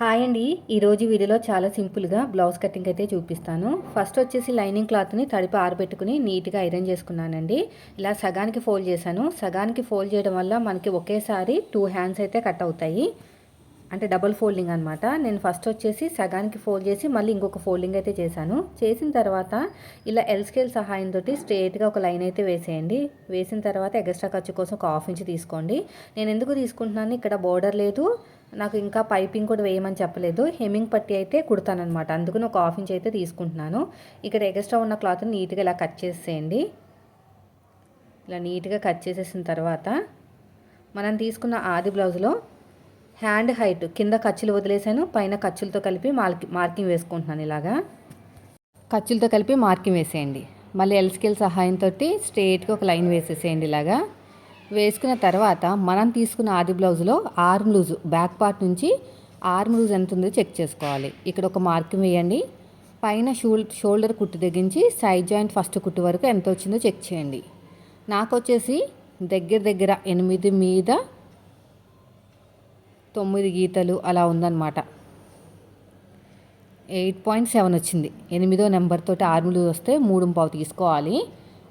Hi అండి. ఈరోజు వీడియోలో చాలా సింపుల్గా బ్లౌజ్ కటింగ్ అయితే చూపిస్తాను. ఫస్ట్ వచ్చేసి లైనింగ్ క్లాత్ని తడిపి ఆరబెట్టుకుని నీట్గా ఐరన్ చేసుకున్నానండి. ఇలా సగానికి ఫోల్డ్ చేశాను. సగానికి ఫోల్డ్ చేయడం వల్ల మనకి ఒకేసారి టూ హ్యాండ్స్ అయితే కట్ అవుతాయి. అంటే డబుల్ ఫోల్డింగ్ అనమాట నేను ఫస్ట్ వచ్చేసి సగానికి ఫోల్డ్ చేసి మళ్ళీ ఇంకొక ఫోల్డింగ్ అయితే చేశాను. చేసిన తర్వాత ఇలా ఎల్ స్కేల్ సహాయంతో స్ట్రేట్గా ఒక లైన్ అయితే వేసేయండి. వేసిన తర్వాత ఎక్స్ట్రా ఖర్చు కోసం ఒక హాఫ్ ఇంచ్ తీసుకోండి. నేను ఎందుకు తీసుకుంటున్నాను? ఇక్కడ బోర్డర్ లేదు. నాకు ఇంకా పైపింగ్ కూడా వేయమని చెప్పలేదు. హెమ్మింగ్ పట్టి అయితే కుడతానమాట అందుకని ఒక హాఫ్ ఇంచ్ అయితే తీసుకుంటున్నాను. ఇక్కడ ఎక్స్ట్రా ఉన్న క్లాత్ని నీట్గా ఇలా కట్ చేసేయండి. ఇలా నీట్గా కట్ చేసేసిన తర్వాత మనం తీసుకున్న ఆది బ్లౌజ్లో హ్యాండ్ హైట్ కింద ఖర్చులు వదిలేసాను. పైన ఖర్చులతో కలిపి మార్కి మార్కింగ్ వేసుకుంటున్నాను ఇలాగా. ఖర్చులతో కలిపి మార్కింగ్ వేసేయండి. మళ్ళీ ఎల్ స్కేల్ సహాయంతో స్ట్రేట్గా ఒక లైన్ వేసేసేయండి ఇలాగా. వేసుకున్న తర్వాత మనం తీసుకున్న ఆది బ్లౌజ్లో ఆర్మ్ లూజ్ బ్యాక్ పార్ట్ నుంచి ఆర్మ్ లూజ్ ఎంత ఉందో చెక్ చేసుకోవాలి. ఇక్కడ ఒక మార్కింగ్ వేయండి. పైన షోల్ షోల్డర్ కుట్టు తెగించి సైడ్ జాయింట్ ఫస్ట్ కుట్టు వరకు ఎంత వచ్చిందో చెక్ చేయండి. నాకు వచ్చేసి దగ్గర దగ్గర ఎనిమిది మీద తొమ్మిది గీతలు అలా ఉందన్నమాట. ఎయిట్ పాయింట్ సెవెన్ వచ్చింది. ఎనిమిదో నెంబర్ తోటి లూజ్ వస్తే మూడు పావు తీసుకోవాలి.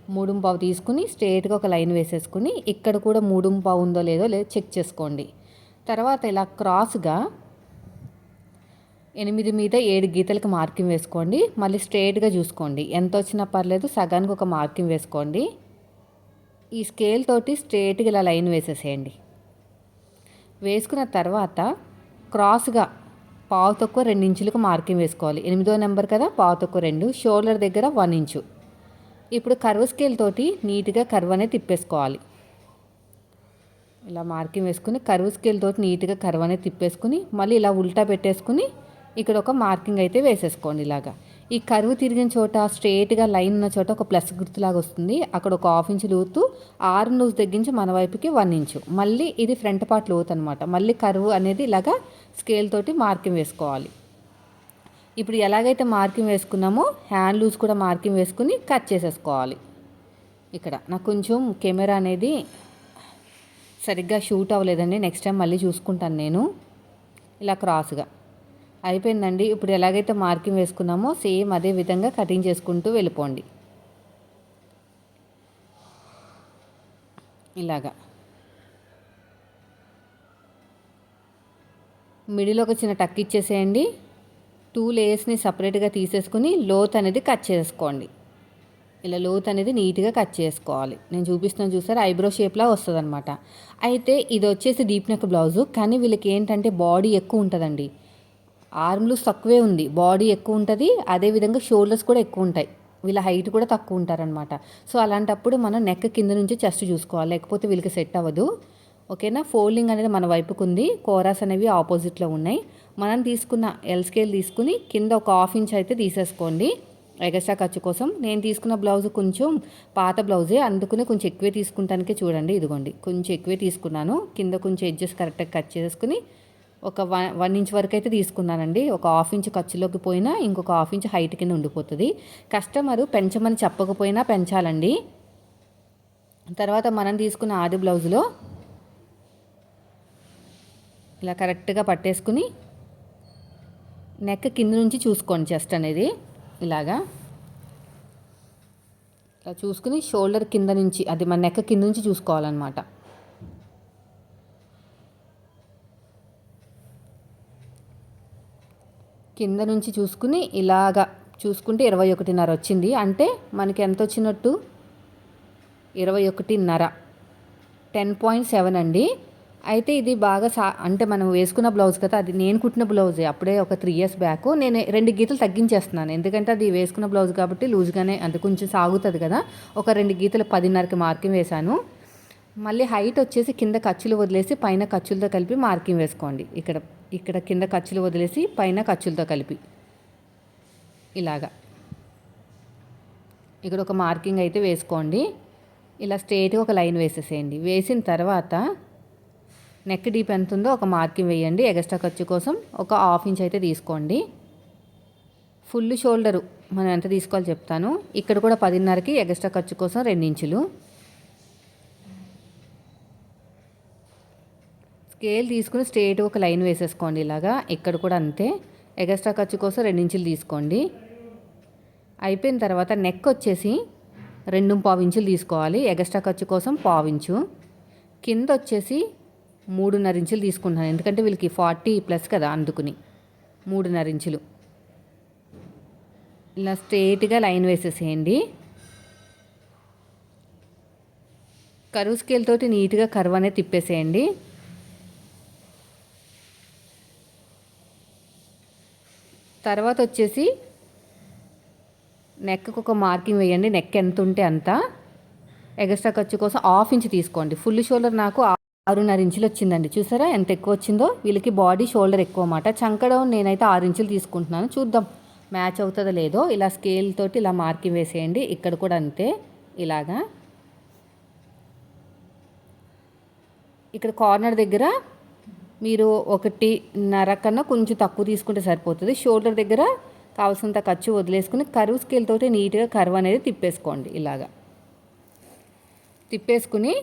మూడుం పావు తీసుకుని స్ట్రేట్గా ఒక లైన్ వేసేసుకుని ఇక్కడ కూడా మూడుం పావు ఉందో లేదో లేదో చెక్ చేసుకోండి. తర్వాత ఇలా క్రాస్గా ఎనిమిది మీద ఏడు గీతలకు మార్కింగ్ వేసుకోండి. మళ్ళీ స్ట్రేట్గా చూసుకోండి. ఎంత వచ్చినా పర్లేదు సగానికి ఒక మార్కింగ్ వేసుకోండి. ఈ స్కేల్ తోటి స్ట్రేట్గా ఇలా లైన్ వేసేసేయండి. వేసుకున్న తర్వాత క్రాస్గా పావు తక్కువ రెండు ఇంచులకు మార్కింగ్ వేసుకోవాలి. ఎనిమిదో నెంబర్ కదా పావు తక్కువ రెండు. షోల్డర్ దగ్గర వన్ ఇంచు. ఇప్పుడు కర్వ్ స్కేల్ తోటి నీట్గా కర్వ్ అనేది తిప్పేసుకోవాలి. ఇలా మార్కింగ్ వేసుకుని కర్వ్ స్కేల్ తోటి నీట్గా కర్వ్ అనేది తిప్పేసుకుని మళ్ళీ ఇలా ఉల్టా పెట్టేసుకుని ఇక్కడ ఒక మార్కింగ్ అయితే వేసేసుకోండి ఇలాగా. ఈ కరువు తిరిగిన చోట స్ట్రేట్గా లైన్ ఉన్న చోట ఒక ప్లస్ గుర్తులాగా వస్తుంది. అక్కడ ఒక హాఫ్ ఇంచ్ లోతు ఆరు లూజ్ తగ్గించి మన వైపుకి వన్ ఇంచు. మళ్ళీ ఇది ఫ్రంట్ పార్ట్ లోతు అనమాట మళ్ళీ కరువు అనేది ఇలాగా స్కేల్ తోటి మార్కింగ్ వేసుకోవాలి. ఇప్పుడు ఎలాగైతే మార్కింగ్ వేసుకున్నామో హ్యాండ్ లూజ్ కూడా మార్కింగ్ వేసుకుని కట్ చేసేసుకోవాలి. ఇక్కడ నాకు కొంచెం కెమెరా అనేది సరిగ్గా షూట్ అవ్వలేదండి. నెక్స్ట్ టైం మళ్ళీ చూసుకుంటాను నేను. ఇలా క్రాస్గా. అయిపోయిందండి. ఇప్పుడు ఎలాగైతే మార్కింగ్ వేసుకున్నామో సేమ్ అదే విధంగా కటింగ్ చేసుకుంటూ వెళ్ళిపోండి. ఇలాగా. మిడిల్ ఒక చిన్న టక్ ఇచ్చేసేయండి. టూ లేయర్స్ని సపరేట్గా తీసేసుకుని లోత్ అనేది కట్ చేసుకోండి. ఇలా లోత్ అనేది నీట్గా కట్ చేసుకోవాలి. నేను చూపిస్తున్నాను చూసారు? ఐబ్రో షేప్లా వస్తుంది అనమాట అయితే ఇది వచ్చేసి డీప్ నెక్ బ్లౌజు. కానీ వీళ్ళకి ఏంటంటే బాడీ ఎక్కువ ఉంటుందండి. ఆర్మ్లు తక్కువే ఉంది. బాడీ ఎక్కువ ఉంటుంది. అదేవిధంగా షోల్డర్స్ కూడా ఎక్కువ ఉంటాయి. వీళ్ళ హైట్ కూడా తక్కువ ఉంటారనమాట సో అలాంటప్పుడు మనం నెక్ కింద నుంచి చెస్ట్ చూసుకోవాలి. లేకపోతే వీళ్ళకి సెట్ అవ్వదు. ఓకేనా? ఫోల్డింగ్ అనేది మన వైపుకు ఉంది కోరాస్ అనేవి ఆపోజిట్లో ఉన్నాయి. మనం తీసుకున్న ఎల్ స్కేల్ తీసుకుని కింద ఒక హాఫ్ ఇంచ్ అయితే తీసేసుకోండి. ఎగస్ట్రా ఖర్చు కోసం. నేను తీసుకున్న బ్లౌజ్ కొంచెం పాత బ్లౌజే అందుకునే కొంచెం ఎక్కువే తీసుకుంటానికే చూడండి. ఇదిగోండి కొంచెం ఎక్కువే తీసుకున్నాను. కింద కొంచెం ఎడ్జెస్ కరెక్ట్గా కట్ చేసుకుని ఒక వన్ వన్ ఇంచ్ వరకు అయితే తీసుకున్నానండి. ఒక హాఫ్ ఇంచ్ ఖర్చులోకి పోయినా ఇంకొక హాఫ్ ఇంచ్ హైట్ కింద ఉండిపోతుంది. కస్టమరు పెంచమని చెప్పకపోయినా పెంచాలండి. తర్వాత మనం తీసుకున్న ఆది బ్లౌజ్లో ఇలా కరెక్ట్గా పట్టేసుకుని నెక్ కింద నుంచి చూసుకోండి చెస్ట్ అనేది. ఇలాగా. ఇలా చూసుకుని షోల్డర్ కింద నుంచి అది మన నెక్క కింద నుంచి చూసుకోవాలన్నమాట. కింద నుంచి చూసుకుని ఇలాగా చూసుకుంటే ఇరవై ఒకటిన్నర వచ్చింది. అంటే మనకి ఎంత వచ్చినట్టు? ఇరవై ఒకటిన్నర. టెన్ పాయింట్ సెవెన్ అండి. అయితే ఇది బాగా సా అంటే మనం వేసుకున్న బ్లౌజ్ కదా అది నేను కుట్టిన బ్లౌజే. అప్పుడే ఒక త్రీ ఇయర్స్ బ్యాక్ నేను రెండు గీతలు తగ్గించేస్తున్నాను. ఎందుకంటే అది వేసుకున్న బ్లౌజ్ కాబట్టి లూజ్గానే అంటే కొంచెం సాగుతుంది కదా. ఒక రెండు గీతలు పదిన్నరకి మార్కింగ్ వేశాను. మళ్ళీ హైట్ వచ్చేసి కింద ఖర్చులు వదిలేసి పైన ఖర్చులతో కలిపి మార్కింగ్ వేసుకోండి. ఇక్కడ ఇక్కడ కింద ఖర్చులు వదిలేసి పైన ఖర్చులతో కలిపి. ఇలాగా. ఇక్కడ ఒక మార్కింగ్ అయితే వేసుకోండి. ఇలా స్ట్రేట్గా ఒక లైన్ వేసేసేయండి. వేసిన తర్వాత నెక్ డీప్ ఎంత ఉందో ఒక మార్కింగ్ వేయండి. ఎగస్ట్రా ఖర్చు కోసం ఒక హాఫ్ ఇంచ్ అయితే తీసుకోండి. ఫుల్ షోల్డరు మనం ఎంత తీసుకోవాలో చెప్తాను. ఇక్కడ కూడా పదిన్నరకి ఎగస్ట్రా ఖర్చు కోసం రెండు ఇంచులు. స్కేల్ తీసుకుని స్ట్రేట్ ఒక లైన్ వేసేసుకోండి ఇలాగా. ఇక్కడ కూడా అంతే. ఎగస్ట్రా ఖర్చు కోసం రెండించులు తీసుకోండి. అయిపోయిన తర్వాత నెక్ వచ్చేసి రెండు పావు ఇంచులు తీసుకోవాలి. ఎగస్ట్రా ఖర్చు కోసం పావించు కింద వచ్చేసి మూడున్నర ఇంచులు తీసుకుంటున్నాను. ఎందుకంటే వీళ్ళకి ఫార్టీ ప్లస్ కదా అందుకుని. మూడున్నర ఇంచులు. ఇలా స్ట్రేట్గా లైన్ వేసేసేయండి. కరువు స్కేల్ తోటి నీట్గా కరువు అనేది తిప్పేసేయండి. తర్వాత వచ్చేసి నెక్కు ఒక మార్కింగ్ వేయండి. నెక్ ఎంత ఉంటే అంత. ఎగస్ట్రా ఖర్చు కోసం హాఫ్ ఇంచ్ తీసుకోండి. ఫుల్ షోల్డర్ నాకు ఆరున్నర ఇంచులు వచ్చిందండి చూసారా? ఎంత ఎక్కువ వచ్చిందో వీళ్ళకి బాడీ షోల్డర్ ఎక్కువ అన్నమాట చంకడం నేనైతే ఆరు ఇంచులు తీసుకుంటున్నాను. చూద్దాం. మ్యాచ్ అవుతుందో లేదో ఇలా స్కేల్ తోటి ఇలా మార్కింగ్ వేసేయండి ఇక్కడ కూడా అంతే. ఇలాగా. ఇక్కడ కార్నర్ దగ్గర మీరు ఒకటిన్నర కన్నా కొంచెం తక్కువ తీసుకుంటే సరిపోతుంది. షోల్డర్ దగ్గర కావాల్సినంత ఖర్చు వదిలేసుకుని కరువు స్కేల్ తోటి నీట్గా కరువు అనేది తిప్పేసుకోండి. ఇలాగా. తిప్పేసుకుని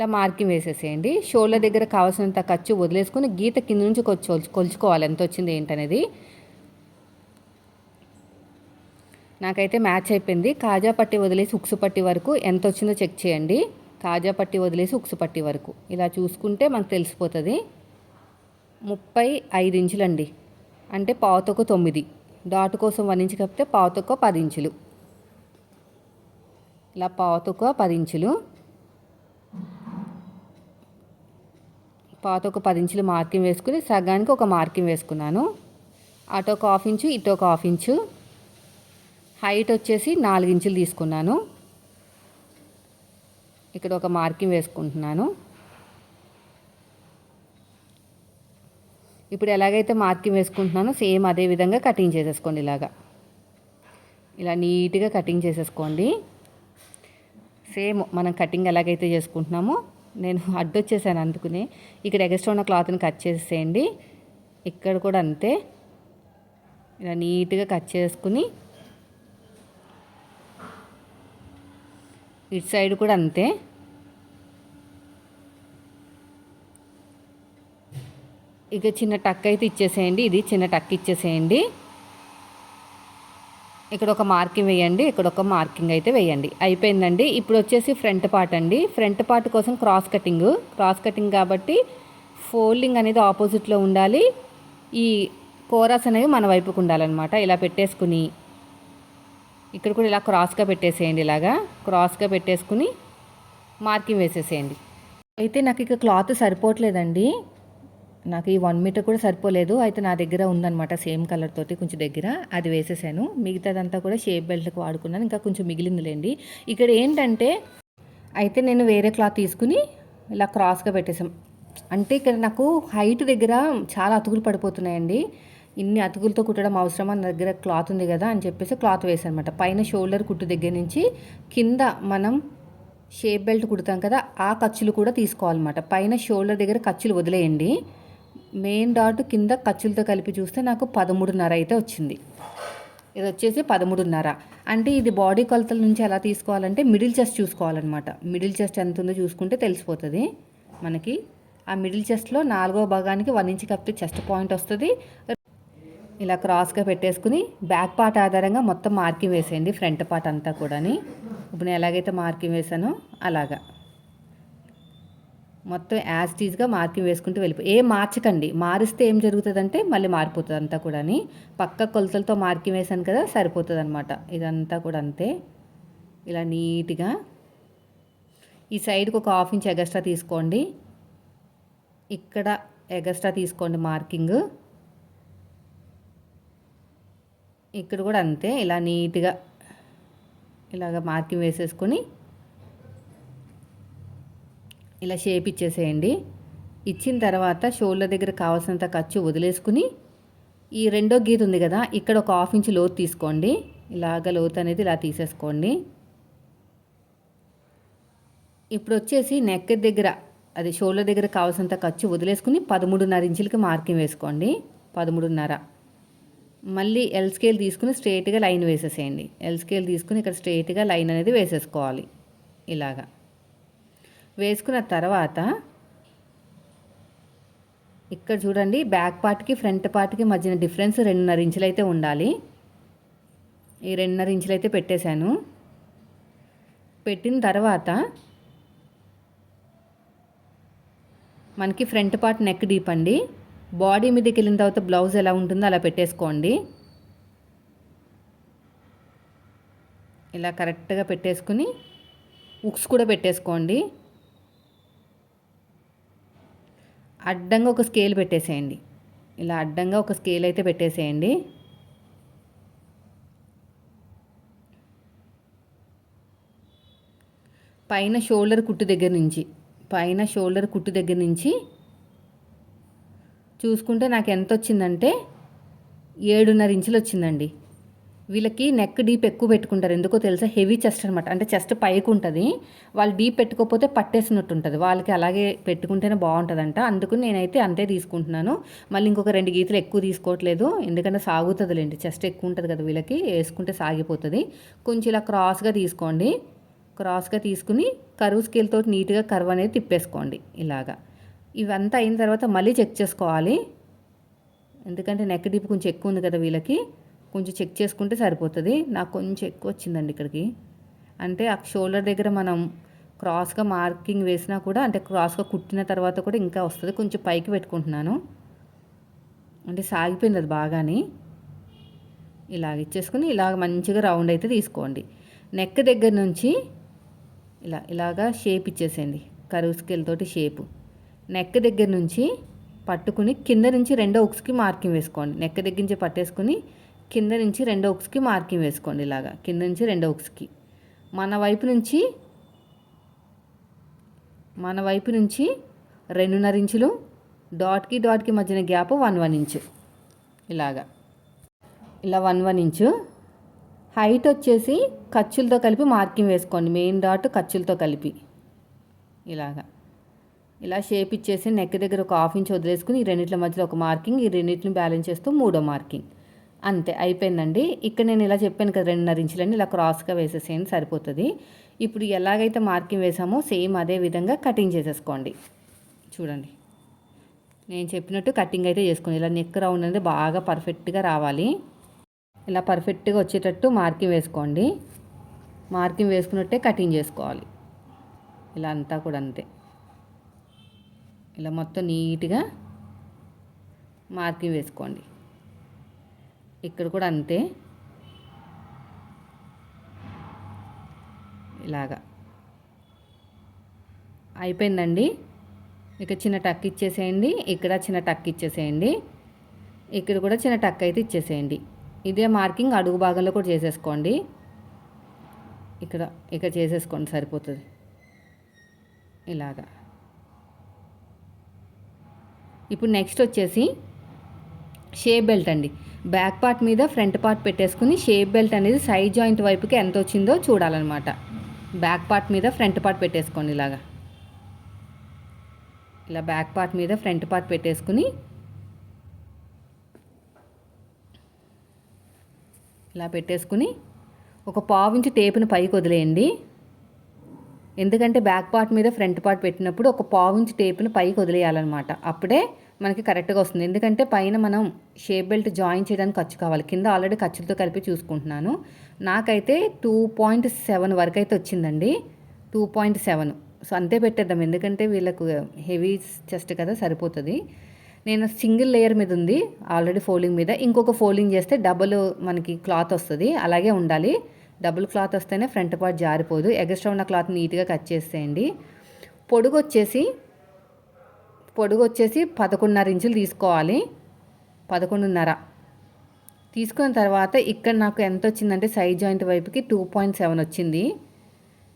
ఇలా మార్కింగ్ వేసేసేయండి. షోల్డర్ దగ్గర కావాల్సినంత ఖర్చు వదిలేసుకుని గీత కింద నుంచి కొచ్చు కొలుచుకోవాలి. ఎంత వచ్చింది ఏంటనేది. నాకైతే మ్యాచ్ అయిపోయింది. కాజా పట్టి వదిలేసి ఉక్సు పట్టి వరకు ఎంత వచ్చిందో చెక్ చేయండి. కాజా పట్టి వదిలేసి ఉక్సు పట్టి వరకు. ఇలా చూసుకుంటే మనకు తెలిసిపోతుంది. ముప్పై ఐదు ఇంచులండి. అంటే పావుతొక్క తొమ్మిది. డాట్ కోసం వన్ ఇంచు కప్పితే పావుతొక్క పది ఇంచులు. ఇలా పావుతొక్క పది ఇంచులు. పాత ఒక పది ఇంచులు మార్కింగ్ వేసుకుని సగానికి ఒక మార్కింగ్ వేసుకున్నాను. అటు ఒక హాఫ్ ఇంచు ఇటు ఒక హాఫ్ ఇంచు. హైట్ వచ్చేసి నాలుగు ఇంచులు తీసుకున్నాను. ఇక్కడ ఒక మార్కింగ్ వేసుకుంటున్నాను. ఇప్పుడు ఎలాగైతే మార్కింగ్ వేసుకుంటున్నానో సేమ్ అదే విధంగా కటింగ్ చేసేసుకోండి ఇలాగా. ఇలా నీట్గా కటింగ్ చేసేసుకోండి. సేమ్ మనం కటింగ్ ఎలాగైతే చేసుకుంటున్నామో నేను అడ్డొచ్చేసాను అందుకుని. ఇక్కడ ఎగస్ట్రా ఉన్న క్లాత్ని కట్ చేసేయండి. ఇక్కడ కూడా అంతే. ఇలా నీట్గా కట్ చేసుకుని. ఇటు సైడ్ కూడా అంతే. ఇక చిన్న టక్ అయితే ఇచ్చేసేయండి. ఇది చిన్న టక్ ఇచ్చేసేయండి. ఇక్కడ ఒక మార్కింగ్ వేయండి ఇక్కడ ఒక మార్కింగ్ అయితే వేయండి. అయిపోయిందండి. ఇప్పుడు వచ్చేసి ఫ్రంట్ పార్ట్ అండి. ఫ్రంట్ పార్ట్ కోసం క్రాస్ కటింగ్. క్రాస్ కటింగ్ కాబట్టి ఫోల్డింగ్ అనేది ఆపోజిట్లో ఉండాలి. ఈ కోరాస్ అనేవి మన వైపుకు ఉండాలన్నమాట. ఇలా పెట్టేసుకుని ఇక్కడ కూడా ఇలా క్రాస్గా పెట్టేసేయండి ఇలాగా. క్రాస్గా పెట్టేసుకుని మార్కింగ్ వేసేసేయండి. అయితే నాకు ఇక క్లాత్ సరిపోవట్లేదండి. నాకు ఈ వన్ మీటర్ కూడా సరిపోలేదు. అయితే నా దగ్గర ఉందన్నమాట సేమ్ కలర్ తోటి కొంచెం దగ్గర. అది వేసేసాను. మిగతాదంతా కూడా షేప్ బెల్ట్కి వాడుకున్నాను. ఇంకా కొంచెం మిగిలిందిలేండి. ఇక్కడ ఏంటంటే అయితే నేను వేరే క్లాత్ తీసుకుని ఇలా క్రాస్గా పెట్టేసాం అంటే ఇక్కడ నాకు హైట్ దగ్గర చాలా అతుకులు పడిపోతున్నాయండి. ఇన్ని అతుకులతో కుట్టడం అవసరమా? నా దగ్గర క్లాత్ ఉంది కదా అని చెప్పేసి క్లాత్ వేసానమాట పైన షోల్డర్ కుట్టు దగ్గర నుంచి కింద మనం షేప్ బెల్ట్ కుడతాం కదా ఆ ఖర్చులు కూడా తీసుకోవాలన్నమాట. పైన షోల్డర్ దగ్గర ఖర్చులు వదిలేయండి. మెయిన్ డాట్ కింద ఖర్చులతో కలిపి చూస్తే నాకు పదమూడున్నర అయితే వచ్చింది. ఇది వచ్చేసి పదమూడున్నర. అంటే ఇది బాడీ కొలతల నుంచి ఎలా తీసుకోవాలంటే మిడిల్ చెస్ట్ చూసుకోవాలన్నమాట. మిడిల్ చెస్ట్ ఎంత ఉందో చూసుకుంటే తెలిసిపోతుంది మనకి. ఆ మిడిల్ చెస్ట్లో నాలుగో భాగానికి వన్ ఇంచ్ కప్పితే చెస్ట్ పాయింట్ వస్తుంది. ఇలా క్రాస్గా పెట్టేసుకుని బ్యాక్ పార్ట్ ఆధారంగా మొత్తం మార్కింగ్ వేసేయండి ఫ్రంట్ పార్ట్ అంతా కూడాని. ఇప్పుడు నేను ఎలాగైతే మార్కింగ్ వేసానో అలాగా. మొత్తం యాజ్ టీజ్గా మార్కింగ్ వేసుకుంటూ వెళ్ళిపో ఏ మార్చకండి. మారిస్తే ఏం జరుగుతుందంటే మళ్ళీ మారిపోతుంది అంతా కూడా పక్క కొలతలతో మార్కింగ్ వేసాను కదా సరిపోతుంది అనమాట ఇదంతా కూడా అంతే. ఇలా నీట్గా. ఈ సైడ్కి ఒక హాఫ్ ఇంచ్ ఎగస్ట్రా తీసుకోండి. ఇక్కడ ఎగస్ట్రా తీసుకోండి మార్కింగ్. ఇక్కడ కూడా అంతే. ఇలా నీట్గా. ఇలాగ మార్కింగ్ వేసేసుకొని ఇలా షేప్ ఇచ్చేసేయండి. ఇచ్చిన తర్వాత షోల్డర్ దగ్గర కావాల్సినంత ఖర్చు వదిలేసుకుని ఈ రెండో గీత ఉంది కదా ఇక్కడ ఒక హాఫ్ ఇంచ్ లోతు తీసుకోండి. ఇలాగ లోతు అనేది ఇలా తీసేసుకోండి. ఇప్పుడు వచ్చేసి నెక్ దగ్గర అది షోల్డర్ దగ్గర కావాల్సినంత ఖర్చు వదిలేసుకుని పదమూడున్నర ఇంచులకి మార్కింగ్ వేసుకోండి. పదమూడున్నర. మళ్ళీ ఎల్ స్కేల్ తీసుకుని స్ట్రైట్గా లైన్ వేసేసేయండి. ఎల్ స్కేల్ తీసుకుని ఇక్కడ స్ట్రైట్గా లైన్ అనేది వేసేసుకోవాలి. ఇలాగా. వేసుకున్న తర్వాత ఇక్కడ చూడండి బ్యాక్ పార్ట్కి ఫ్రంట్ పార్ట్కి మధ్యన డిఫరెన్స్ రెండున్నర ఇంచులు అయితే ఉండాలి. ఈ రెండున్నర ఇంచులు అయితే పెట్టేశాను. పెట్టిన తర్వాత మనకి ఫ్రంట్ పార్ట్ నెక్ డీప్ అండి. బాడీ మీదకి వెళ్ళిన తర్వాత బ్లౌజ్ ఎలా ఉంటుందో అలా పెట్టేసుకోండి. ఇలా కరెక్ట్గా పెట్టేసుకుని ఉక్స్ కూడా పెట్టేసుకోండి. అడ్డంగా ఒక స్కేల్ పెట్టేసేయండి. ఇలా అడ్డంగా ఒక స్కేల్ అయితే పెట్టేసేయండి. పైన షోల్డర్ కుట్టు దగ్గర నుంచి పైన షోల్డర్ కుట్టు దగ్గర నుంచి చూసుకుంటే నాకు ఎంత వచ్చిందంటే ఏడున్నర ఇంచులు వచ్చిందండి. వీళ్ళకి నెక్ డీప్ ఎక్కువ పెట్టుకుంటారు. ఎందుకో తెలుసా? హెవీ చెస్ట్ అనమాట అంటే చెస్ట్ పైకి ఉంటుంది వాళ్ళు డీప్ పెట్టుకోకపోతే పట్టేసినట్టు ఉంటుంది వాళ్ళకి అలాగే పెట్టుకుంటేనే బాగుంటుందంట. అందుకు నేనైతే అంతే తీసుకుంటున్నాను. మళ్ళీ ఇంకొక రెండు గీతలు ఎక్కువ తీసుకోవట్లేదు. ఎందుకంటే సాగుతుందిలేండి. చెస్ట్ ఎక్కువ ఉంటుంది కదా వీళ్ళకి. వేసుకుంటే సాగిపోతుంది. కొంచెం ఇలా క్రాస్గా తీసుకోండి. క్రాస్గా తీసుకుని కరువు స్కేల్తో నీట్గా కర్వ్ అనేది తిప్పేసుకోండి. ఇలాగా. ఇవంతా అయిన తర్వాత మళ్ళీ చెక్ చేసుకోవాలి. ఎందుకంటే నెక్ డీప్ కొంచెం ఎక్కువ ఉంది కదా వీళ్ళకి. కొంచెం చెక్ చేసుకుంటే సరిపోతుంది. నాకు కొంచెం ఎక్కువ వచ్చిందండి ఇక్కడికి. అంటే ఆ షోల్డర్ దగ్గర మనం క్రాస్గా మార్కింగ్ వేసినా కూడా అంటే క్రాస్గా కుట్టిన తర్వాత కూడా ఇంకా వస్తుంది. కొంచెం పైకి పెట్టుకుంటున్నాను. అంటే సాగిపోయింది అది బాగానే. ఇలాగ ఇచ్చేసుకుని ఇలాగ మంచిగా రౌండ్ అయితే తీసుకోండి. నెక్ దగ్గర నుంచి ఇలా ఇలాగా షేప్ ఇచ్చేసేయండి. కరువు స్కేల్తోటి షేపు. నెక్ దగ్గర నుంచి పట్టుకుని కింద నుంచి రెండో ఉక్స్కి మార్కింగ్ వేసుకోండి. నెక్ దగ్గర నుంచి పట్టేసుకుని కింద నుంచి రెండో ఉక్స్కి మార్కింగ్ వేసుకోండి ఇలాగా. కింద నుంచి రెండో ఉక్స్కి మన వైపు నుంచి మన వైపు నుంచి రెండున్నర ఇంచులు డాట్కి డాట్కి మధ్యన గ్యాప్ వన్ వన్ ఇంచు. ఇలాగా. ఇలా వన్ వన్ ఇంచు. హైట్ వచ్చేసి ఖర్చులతో కలిపి మార్కింగ్ వేసుకోండి. మెయిన్ డాట్ ఖర్చులతో కలిపి. ఇలాగా. ఇలా షేప్ ఇచ్చేసి నెక్ దగ్గర ఒక హాఫ్ ఇంచ్ వదిలేసుకుని ఈ రెండింటి మధ్యలో ఒక మార్కింగ్ ఈ రెండింటిని బ్యాలెన్స్ చేస్తూ మూడో మార్కింగ్. అంతే అయిపోయిందండి. ఇక్కడ నేను ఇలా చెప్పాను కదా రెండున్నర ఇంచులని ఇలా క్రాస్గా వేసేసేయండి సరిపోతుంది. ఇప్పుడు ఎలాగైతే మార్కింగ్ వేసామో సేమ్ అదే విధంగా కటింగ్ చేసేసుకోండి. చూడండి. నేను చెప్పినట్టు కటింగ్ అయితే చేసుకోండి. ఇలా నెక్ రౌండ్ అనేది బాగా పర్ఫెక్ట్గా రావాలి. ఇలా పర్ఫెక్ట్గా వచ్చేటట్టు మార్కింగ్ వేసుకోండి. మార్కింగ్ వేసుకున్నట్టే కటింగ్ చేసుకోవాలి. ఇలా అంతా కూడా అంతే. ఇలా మొత్తం నీట్గా మార్కింగ్ వేసుకోండి. ఇక్కడ కూడా అంతే. ఇలాగా. అయిపోయిందండి. ఇక చిన్న టక్ ఇచ్చేసేయండి. ఇక్కడ చిన్న టక్ ఇచ్చేసేయండి. ఇక్కడ కూడా చిన్న టక్ అయితే ఇచ్చేసేయండి. ఇదే మార్కింగ్ అడుగు భాగంలో కూడా చేసేసుకోండి. ఇక్కడ ఇక్కడ చేసేసుకోండి సరిపోతుంది. ఇలాగా. ఇప్పుడు నెక్స్ట్ వచ్చేసి షేప్ బెల్ట్ అండి. బ్యాక్ పార్ట్ మీద ఫ్రంట్ పార్ట్ పెట్టేసుకుని షేప్ బెల్ట్ అనేది సైడ్ జాయింట్ వైపుకి ఎంత వచ్చిందో చూడాలన్నమాట. బ్యాక్ పార్ట్ మీద ఫ్రంట్ పార్ట్ పెట్టేసుకోండి ఇలాగా. ఇలా బ్యాక్ పార్ట్ మీద ఫ్రంట్ పార్ట్ పెట్టేసుకుని ఇలా పెట్టేసుకుని ఒక పావించి టేపుని పైకి వదిలేయండి. ఎందుకంటే బ్యాక్ పార్ట్ మీద ఫ్రంట్ పార్ట్ పెట్టినప్పుడు ఒక పావించి టేపుని పైకి వదిలేయాలన్నమాట. అప్పుడే మనకి కరెక్ట్గా వస్తుంది. ఎందుకంటే పైన మనం షేప్ బెల్ట్ జాయిన్ చేయడానికి ఖర్చు కావాలి. కింద ఆల్రెడీ ఖర్చులతో కలిపి చూసుకుంటున్నాను. నాకైతే టూ పాయింట్ సెవెన్ వరకు అయితే వచ్చిందండి. టూ పాయింట్ సెవెన్ సో అంతే పెట్టేద్దాం. ఎందుకంటే వీళ్ళకు హెవీ చెస్ట్ కదా సరిపోతుంది. నేను సింగిల్ లేయర్ మీద ఉంది ఆల్రెడీ ఫోల్డింగ్ మీద. ఇంకొక ఫోల్డింగ్ చేస్తే డబుల్ మనకి క్లాత్ వస్తుంది. అలాగే ఉండాలి. డబుల్ క్లాత్ వస్తేనే ఫ్రంట్ పార్ట్ జారిపోదు. ఎగస్ట్రా ఉన్న క్లాత్ నీట్గా కట్ చేసేయండి. పొడుగు వచ్చేసి పొడుగు వచ్చేసి పదకొండున్నర ఇంచులు తీసుకోవాలి. పదకొండున్నర. తీసుకున్న తర్వాత ఇక్కడ నాకు ఎంత వచ్చిందంటే సైడ్ జాయింట్ వైపుకి టూ పాయింట్ సెవెన్ వచ్చింది.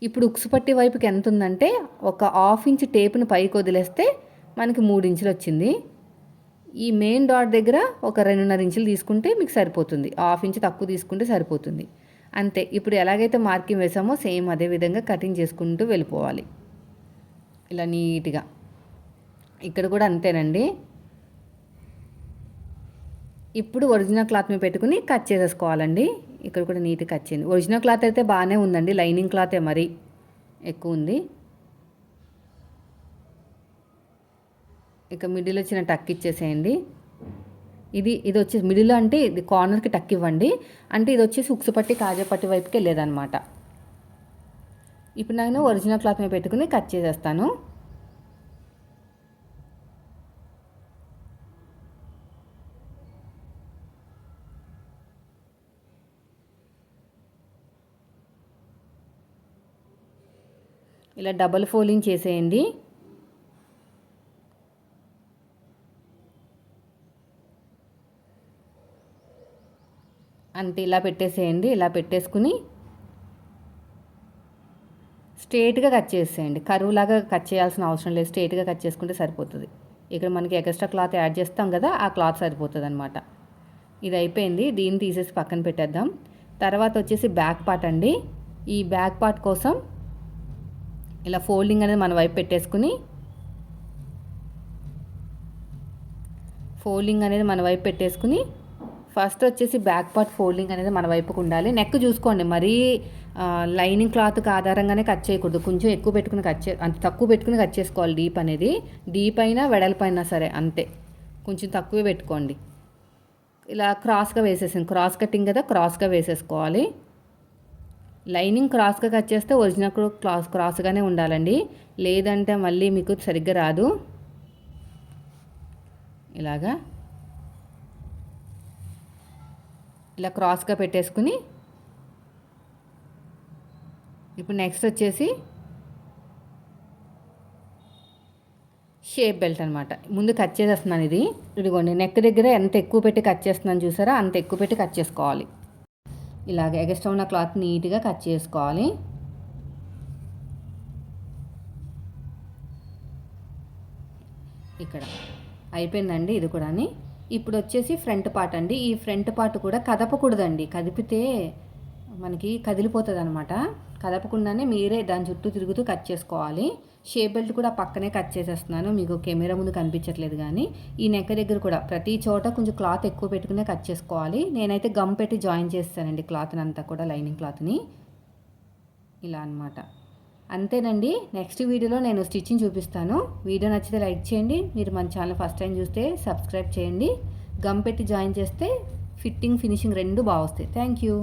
ఇప్పుడు ఉక్సుపట్టి వైపుకి ఎంత ఉందంటే ఒక హాఫ్ ఇంచ్ టేప్ని పైకి వదిలేస్తే మనకి మూడు ఇంచులు వచ్చింది. ఈ మెయిన్ డాట్ దగ్గర ఒక రెండున్నర ఇంచులు తీసుకుంటే మీకు సరిపోతుంది. హాఫ్ ఇంచ్ తక్కువ తీసుకుంటే సరిపోతుంది. అంతే. ఇప్పుడు ఎలాగైతే మార్కింగ్ వేసామో సేమ్ అదే విధంగా కటింగ్ చేసుకుంటూ వెళ్ళిపోవాలి. ఇలా నీట్గా. ఇక్కడ కూడా అంతేనండి. ఇప్పుడు ఒరిజినల్ క్లాత్ మీద పెట్టుకుని కట్ చేసేసుకోవాలండి. ఇక్కడ కూడా నీట్గా కట్ చేయండి. ఒరిజినల్ క్లాత్ అయితే బాగానే ఉందండి. లైనింగ్ క్లాతే మరీ. ఎక్కువ ఉంది. ఇక మిడిల్ వచ్చిన టక్ ఇచ్చేసేయండి. ఇది ఇది వచ్చేసి మిడిల్ అంటే ఇది కార్నర్కి టక్ ఇవ్వండి. అంటే ఇది వచ్చేసి ఉక్సు పట్టి కాజా పట్టి వైపుకి వెళ్ళేదన్నమాట. ఇప్పుడు నేను ఒరిజినల్ క్లాత్ మీద పెట్టుకుని కట్ చేసేస్తాను. ఇలా డబల్ ఫోల్డింగ్ చేసేయండి. అంతే ఇలా పెట్టేసేయండి ఇలా పెట్టేసుకుని స్ట్రేట్గా కట్ చేసేయండి. కరువులాగా కట్ చేయాల్సిన అవసరం లేదు స్ట్రేట్గా కట్ చేసుకుంటే సరిపోతుంది. ఇక్కడ మనకి ఎక్స్ట్రా క్లాత్ యాడ్ చేస్తాం కదా ఆ క్లాత్ సరిపోతుంది అనమాట ఇది అయిపోయింది దీన్ని తీసేసి పక్కన పెట్టేద్దాం. తర్వాత వచ్చేసి బ్యాక్ పార్ట్ అండి. ఈ బ్యాక్ పార్ట్ కోసం ఇలా ఫోల్డింగ్ అనేది మన వైపు పెట్టేసుకుని ఫోల్డింగ్ అనేది మన వైపు పెట్టేసుకుని ఫస్ట్ వచ్చేసి బ్యాక్ పార్ట్ ఫోల్డింగ్ అనేది మన వైపుకు ఉండాలి. నెక్ చూసుకోండి. మరీ లైనింగ్ క్లాత్కి ఆధారంగానే కట్ చేయకూడదు. కొంచెం ఎక్కువ పెట్టుకుని కట్ చే అంత తక్కువ పెట్టుకుని కట్ చేసుకోవాలి డీప్ అనేది. డీప్ అయినా వెడల్పైనా సరే అంతే. కొంచెం తక్కువే పెట్టుకోండి. ఇలా క్రాస్గా వేసేసాను క్రాస్ కటింగ్ కదా క్రాస్గా వేసేసుకోవాలి. లైనింగ్ క్రాస్గా కట్ చేస్తే ఒరిజినల్ క్లాస్ క్రాస్గానే ఉండాలండి. లేదంటే మళ్ళీ మీకు సరిగ్గా రాదు. ఇలాగా. ఇలా క్రాస్గా పెట్టేసుకుని ఇప్పుడు నెక్స్ట్ వచ్చేసి షేప్ బెల్ట్ అనమాట ముందు కట్ చేసేస్తున్నాను ఇది. ఇదిగోండి నెక్ దగ్గర ఎంత ఎక్కువ పెట్టి కట్ చేస్తున్నాను చూసారా? అంత ఎక్కువ పెట్టి కట్ చేసుకోవాలి. ఇలాగ ఎగస్ట్రా ఉన్న క్లాత్ నీట్గా కట్ చేసుకోవాలి. ఇక్కడ అయిపోయిందండి ఇది కూడా ఇప్పుడు వచ్చేసి ఫ్రంట్ పార్ట్ అండి. ఈ ఫ్రంట్ పార్ట్ కూడా కదపకూడదండి. కదిపితే మనకి కదిలిపోతుంది అనమాట కదపకుండానే మీరే దాని చుట్టూ తిరుగుతూ కట్ చేసుకోవాలి. షేప్ బెల్ట్ కూడా పక్కనే కట్ చేసేస్తున్నాను. మీకు కెమెరా ముందు కనిపించట్లేదు కానీ ఈ నెక్ దగ్గర కూడా ప్రతి చోట కొంచెం క్లాత్ ఎక్కువ పెట్టుకునే కట్ చేసుకోవాలి. నేనైతే గమ్ పెట్టి జాయిన్ చేస్తానండి క్లాత్ని అంతా కూడా లైనింగ్ క్లాత్ని. ఇలా అనమాట అంతేనండి. నెక్స్ట్ వీడియోలో నేను స్టిచ్చింగ్ చూపిస్తాను. వీడియో నచ్చితే లైక్ చేయండి. మీరు మన ఛానల్ ఫస్ట్ టైం చూస్తే సబ్స్క్రైబ్ చేయండి. గమ్ పెట్టి జాయిన్ చేస్తే ఫిట్టింగ్ ఫినిషింగ్ రెండు బాగా వస్తాయి. Thank you.